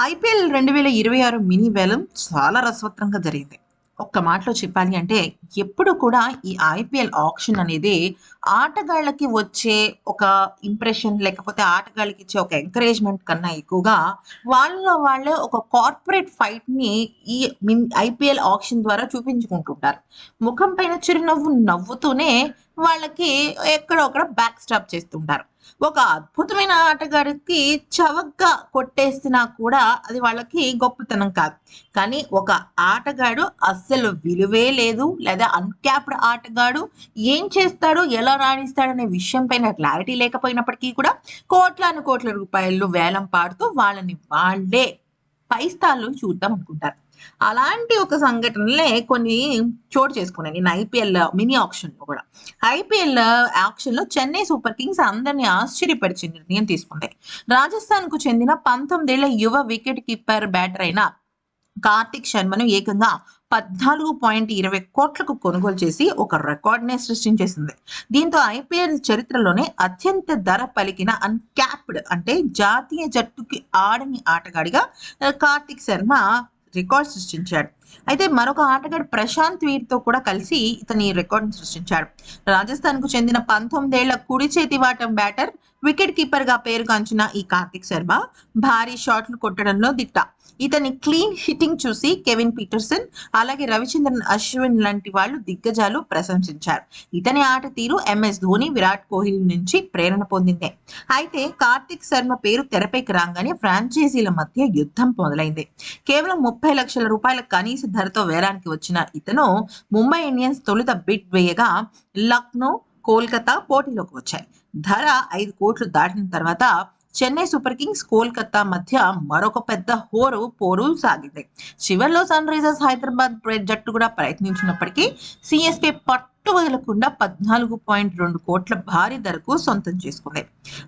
IPL రెండు వేల ఇరవై ఆరు మినీ వేలం చాలా రసవత్రంగా జరిగింది. ఒక్క మాటలో చెప్పాలి అంటే ఎప్పుడు కూడా ఈ ఐపీఎల్ ఆప్షన్ అనేది ఆటగాళ్ళకి వచ్చే ఒక ఇంప్రెషన్ లేకపోతే ఆటగాళ్ళకి ఇచ్చే ఒక ఎంకరేజ్మెంట్ కన్నా ఎక్కువగా వాళ్ళ వాళ్ళే ఒక కార్పొరేట్ ఫైట్ని ఈ ఐపీఎల్ ఆప్షన్ ద్వారా చూపించుకుంటుంటారు. ముఖం పైన చిరునవ్వు నవ్వుతూనే వాళ్ళకి ఎక్కడొక్కడ బ్యాక్ స్టాప్ చేస్తుంటారు. ఒక అద్భుతమైన ఆటగాడికి చవగ్గా కొట్టేసినా కూడా అది వాళ్ళకి గొప్పతనం కాదు. కానీ ఒక ఆటగాడు అస్సలు విలువే లేదు లేదా అన్క్యాప్డ్ ఆటగాడు ఏం చేస్తాడు ఎలా రాణిస్తాడు అనే విషయం పైన క్లారిటీ లేకపోయినప్పటికీ కూడా కోట్లాను కోట్ల రూపాయలు వేలం పాడుతూ వాళ్ళని వాళ్ళే పై స్థాయిలో చూద్దాం అనుకుంటారు. అలాంటి ఒక సంఘటనలే కొన్ని చోటు చేసుకున్నాయి. నేను ఐపీఎల్ మినీ ఆప్షన్లో కూడా. ఐపీఎల్ ఆప్షన్లో చెన్నై సూపర్ కింగ్స్ అందరినీ ఆశ్చర్యపరిచే నిర్ణయం తీసుకుంది. రాజస్థాన్కు చెందిన పంతొమ్మిదేళ్ళ యువ వికెట్ కీపర్ బ్యాటర్ అయిన కార్తిక్ శర్మను ఏకంగా పద్నాలుగు పాయింట్ ఇరవై కోట్లకు కొనుగోలు చేసి ఒక రికార్డ్నే సృష్టించేసింది. దీంతో ఐపీఎల్ చరిత్రలోనే అత్యంత ధర పలికిన అన్క్యాప్డ్ అంటే జాతీయ జట్టుకి ఆడని ఆటగాడిగా కార్తిక్ శర్మ రికార్డ్ సృష్టించాడు. అయితే మరొక ఆటగాడు ప్రశాంత్ వీర్తో కూడా కలిసి ఇతని రికార్డును సృష్టించాడు. రాజస్థాన్కు చెందిన పంతొమ్మిదేళ్ళ కుడి చేతి వాటం బ్యాటర్ వికెట్ కీపర్గా పేరుగాంచిన ఈ కార్తిక్ శర్మ భారీ షాట్లు కొట్టడంలో దిట్ట. ఇతని క్లీన్ హిట్టింగ్ చూసి కెవిన్ పీటర్సన్ అలాగే రవిచంద్రన్ అశ్విన్ లాంటి వాళ్ళు దిగ్గజాలు ప్రశంసించారు. ఇతని ఆట తీరు ఎంఎస్ ధోని విరాట్ కోహ్లీ నుంచి ప్రేరణ పొందిందే. అయితే కార్తిక్ శర్మ పేరు తెరపైకి రాగానే ఫ్రాంచైజీల మధ్య యుద్ధం మొదలైంది. కేవలం ముప్పై లక్షల రూపాయల కనీస ధరతో వేలానికి వచ్చిన ఇతను ముంబై ఇండియన్స్ తొలుత బిడ్ వేయగా లక్నో కోల్కతా పోటీలోకి వచ్చాయి. ధర ఐదు కోట్లు దాటిన తర్వాత చెన్నై సూపర్ కింగ్స్ కోల్కతా మధ్య మరొక పెద్ద హోరు పోరు సాగింది. చివరిలో సన్ రైజర్స్ హైదరాబాద్ బ్రెడ్ జట్టు కూడా ప్రయత్నించినప్పటికీ సిఎస్కే పట్టు వదలకుండా పద్నాలుగు పాయింట్ రెండు కోట్ల భారీ ధరకు సొంతం చేసుకుంది.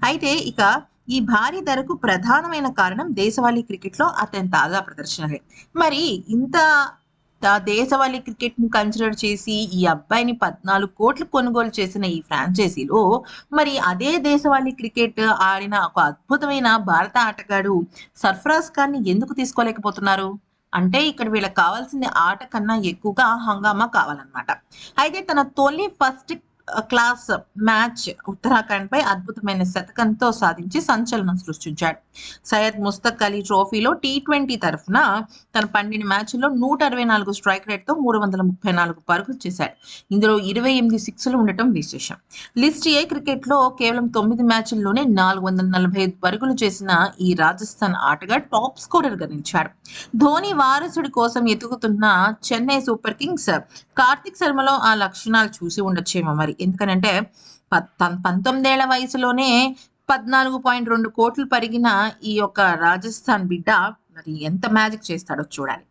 అయితే ఇక ఈ భారీ ధరకు ప్రధానమైన కారణం దేశవాళీ క్రికెట్లో అతని తాజా ప్రదర్శనలే. మరి ఇంత దేశవాళీ క్రికెట్ను కన్సిడర్ చేసి ఈ అబ్బాయిని పద్నాలుగు కోట్లు కొనుగోలు చేసిన ఈ ఫ్రాంచైజీలో మరి అదే దేశవాళీ క్రికెట్ ఆడిన ఒక అద్భుతమైన భారత ఆటగాడు సర్ఫరాజ్ ఖాన్ని ఎందుకు తీసుకోలేకపోతున్నారు? అంటే ఇక్కడ వీళ్ళకి కావాల్సింది ఆట కన్నా ఎక్కువగా హంగామా కావాలన్నమాట. అయితే తన తొలి ఫస్ట్ క్లాస్ మ్యాచ్ ఉత్తరాఖండ్ పై అద్భుతమైన శతకంతో సాధించి సంచలనం సృష్టించాడు. సయ్యద్ ముస్తక్ అలీ ట్రోఫీలో టీ ట్వంటీ తరఫున తన పన్నెండు మ్యాచ్ల్లో నూట అరవై నాలుగు స్ట్రైక్ రేట్తో మూడు వందల ముప్పై నాలుగు పరుగులు చేశాడు. ఇందులో ఇరవై ఎనిమిది సిక్స్లు ఉండటం విశేషం. లిస్ట్ ఏ క్రికెట్లో కేవలం తొమ్మిది మ్యాచ్ల్లోనే నాలుగు వందల నలభై ఐదు పరుగులు చేసిన ఈ రాజస్థాన్ ఆటగా టాప్ స్కోరర్గా నిలిచాడు. ధోని వారసుడి కోసం ఎదుగుతున్న చెన్నై సూపర్ కింగ్స్ కార్తిక్ శర్మలో ఆ లక్షణాలు చూసి ఉండొచ్చేమో మరి. ఎందుకనంటే పంతొమ్మిదేళ్ళ వయసులోనే పద్నాలుగు పాయింట్ రెండు కోట్లు పరిగిన ఈ యొక్క రాజస్థాన్ బిడ్డ మరి ఎంత మ్యాజిక్ చేస్తాడో చూడాలి.